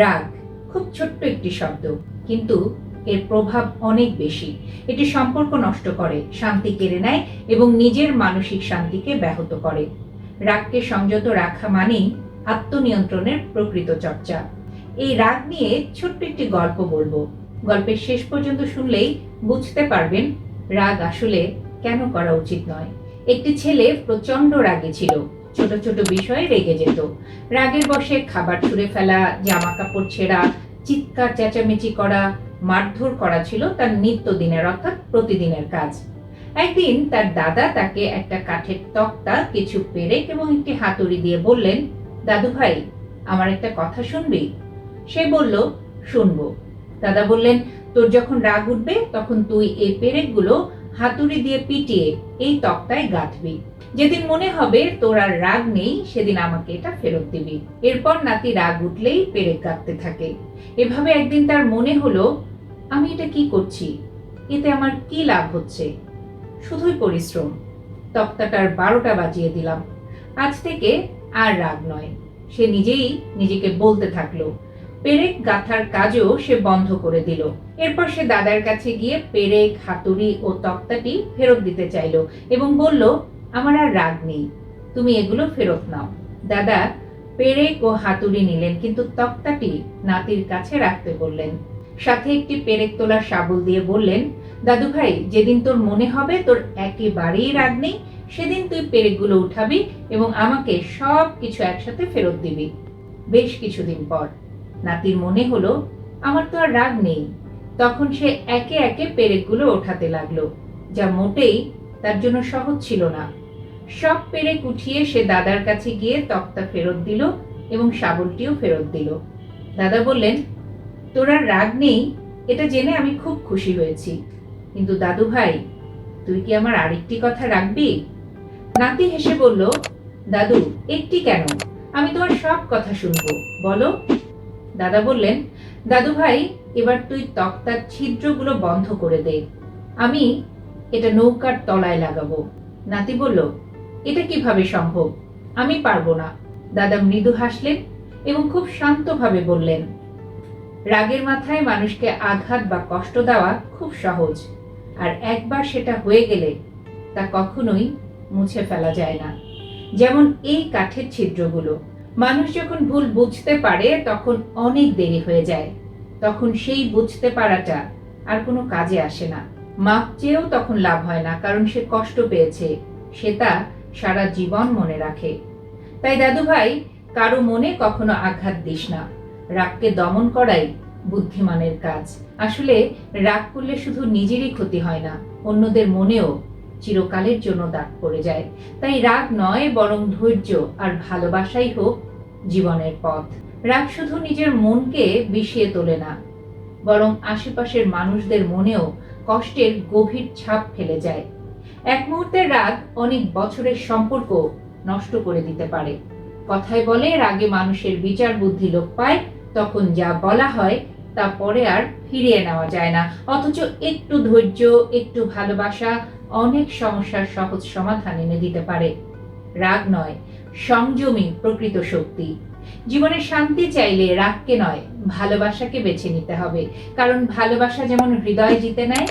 রাগ খুব ছোট্ট একটি শব্দ, কিন্তু এর প্রভাব অনেক বেশি। এটি সম্পর্ক নষ্ট করে, শান্তি কেড়ে নেয় এবং নিজের মানসিক শান্তিকে ব্যাহত করে। রাগকে সংযত রাখা মানেই আত্মনিয়ন্ত্রণের প্রকৃত চর্চা। এই রাগ নিয়ে ছোট্ট একটি গল্প বলব। গল্পের শেষ পর্যন্ত শুনলেই বুঝতে পারবেন, রাগ আসলে কেন করা উচিত নয়। একটি ছেলে প্রচণ্ড রাগে ছিল। ছোট ছোট বিষয়ে রেগে যেত। রাগের বসে খাবার ছুঁড়ে ফেলা জামা কাপড় ছেঁড়া, চিৎকার, চেঁচামেচি করা, মারধর করা ছিল তার নিত্যদিনের অর্থাৎ প্রতিদিনের কাজ। একদিন তার দাদা তাকে একটা কাঠের তক্তা, কিছু পেরেক এবং একটি হাতুড়ি দিয়ে বললেন, দাদু ভাই, আমার একটা কথা শুনবি? সে বলল, শুনব। দাদা বললেন, তোর যখন রাগ উঠবে, তখন তুই এই পেরেকগুলো হাতুড়ি দিয়ে পিটিয়ে এই তক্তায় গাঁথবি। যেদিন মনে হবে তোর আর রাগ নেই, সেদিন আমাকে এটা ফেরত দিবি। এরপর নাতি রাগ উঠলেই পেরেক গাঁথতে থাকে। এভাবে একদিন তার মনে হলো, আমি এটা কি করছি? এতে আমার কি লাভ হচ্ছে? শুধুই পরিশ্রম। তক্তাটার বারোটা বাজিয়ে দিলাম। আজ থেকে আর রাগ নয়। সে নিজেই নিজেকে বলতে থাকল পেরেক গাথার কাজও সে বন্ধ করে দিল। এরপর সে দাদার কাছে গিয়ে পেরেক, হাতুড়ি ও তক্তাটি ফেরত দিতে চাইলো এবং বলল, আমার আর রাগ নেই, তুমি এগুলো ফেরত নাও। দাদা পেরেক ও হাতুড়ি নিলেন, কিন্তু তক্তাটি নাতির কাছে রাখতে বললেন। সাথে একটি পেরেক তোলার শাবল দিয়ে বললেন, দাদু ভাই, যেদিন তোর মনে হবে তোর একেবারেই রাগ নেই, সেদিন তুই পেরেকগুলো উঠাবি এবং আমাকে সব কিছু একসাথে ফেরত দিবি। বেশ কিছুদিন পর। নাতির মনে হলো, আমার তো আর রাগ নেই। তখন সে একে একে পেরেকগুলো ওঠাতে লাগল, যা মোটেই তার জন্য সহজ ছিল না। সব পেরেক উঠিয়ে সে দাদার কাছে গিয়ে তক্তা ফেরত দিল এবং শাবলটিও ফেরত দিল। দাদা বললেন, তোর আর রাগ নেই, এটা জেনে আমি খুব খুশি হয়েছি। কিন্তু দাদু ভাই, তুই কি আমার আরেকটি কথা রাখবি? নাতি হেসে বলল, দাদু, একটি কেন? আমি তোমার সব কথা শুনব। বলো দাদা বললেন, দাদু ভাই, এবার তুই তক্তার ছিদ্রগুলো বন্ধ করে দে। আমি এটা নৌকার তলায় লাগাবো। নাতি বলল, এটা কীভাবে সম্ভব? আমি পারব না। দাদা মৃদু হাসলেন এবং খুব শান্তভাবে বললেন, রাগের মাথায় মানুষকে আঘাত বা কষ্ট দেওয়া খুব সহজ, আর একবার সেটা হয়ে গেলে তা কখনোই মুছে ফেলা যায় না। যেমন এই কাঠের ছিদ্রগুলো। মানুষ যখন ভুল বুঝতে পারে, তখন অনেক দেরি হয়ে যায়। তখন সেই বুঝতে পারাটা আর কোনো কাজে আসে না। মাপ চেয়েও তখন লাভ হয় না, কারণ সে কষ্ট পেয়েছে। সে তা সারা জীবন মনে রাখে। তাই দাদু ভাই কারও মনে কখনো আঘাত দিস না। রাগকে দমন করাই বুদ্ধিমানের কাজ। আসলে রাগ করলে শুধু নিজেরই ক্ষতি হয় না, অন্যদের মনেও চিরকালের জন্য দাগ পড়ে যায়। তাই রাগ নয়, বরং ধৈর্য আর ভালোবাসাই হোক জীবনের পথ। রাগ শুধু নিজের মনকে বিষিয়ে তোলে না, বরং আশেপাশের মানুষদের মনেও কষ্টের গভীর ছাপ ফেলে যায়। এক মুহূর্তের রাগ অনেক বছরের সম্পর্ক নষ্ট করে দিতে পারে। কথায় বলে, রাগে মানুষের বিচার বুদ্ধি লোপ পায়, তখন যা বলা হয় তা পরে আর ফিরিয়ে নেওয়া যায় না। অথচ একটু ধৈর্য, একটু ভালোবাসা অনেক সমস্যার সহজ সমাধান এনে দিতে পারে। রাগ নয়, সংযমী প্রকৃত শক্তি। জীবনে শান্তি চাইলে রাগকে নয়, ভালোবাসাকে বেছে নিতে হবে। কারণ ভালোবাসা যেমন হৃদয় জিতে নেয়,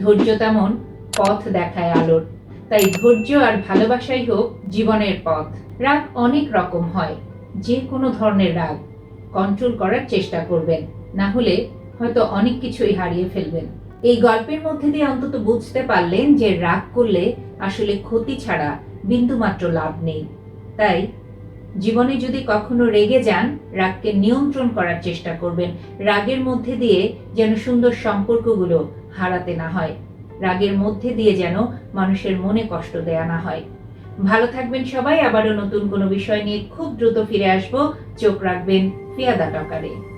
ধৈর্য তেমন পথ দেখায় আলোর। তাই ধৈর্য আর ভালোবাসাই হোক জীবনের পথ। রাগ অনেক রকম হয়, যে কোনো ধরনের রাগ। কন্ট্রোল করার চেষ্টা করবেন। না হলে হয়তো অনেক কিছুই হারিয়ে ফেলবেন। এই গল্পের মধ্যে দিয়ে অন্তত বুঝতে পারলেন যে রাগ করলে আসলে ক্ষতি ছাড়া বিন্দুমাত্র লাভ নেই। তাই জীবনে যদি কখনো রেগে যান, রাগকে নিয়ন্ত্রণ করার চেষ্টা করবেন। রাগের মধ্যে দিয়ে যেন সুন্দর সম্পর্কগুলো হারাতে না হয়। রাগের মধ্যে দিয়ে যেন মানুষের মনে কষ্ট দেয়া না হয়। ভালো থাকবেন সবাই, আবারও নতুন কোনো বিষয় নিয়ে খুব দ্রুত ফিরে আসব। চোখ রাখবেন ফিয়াদা টকারে।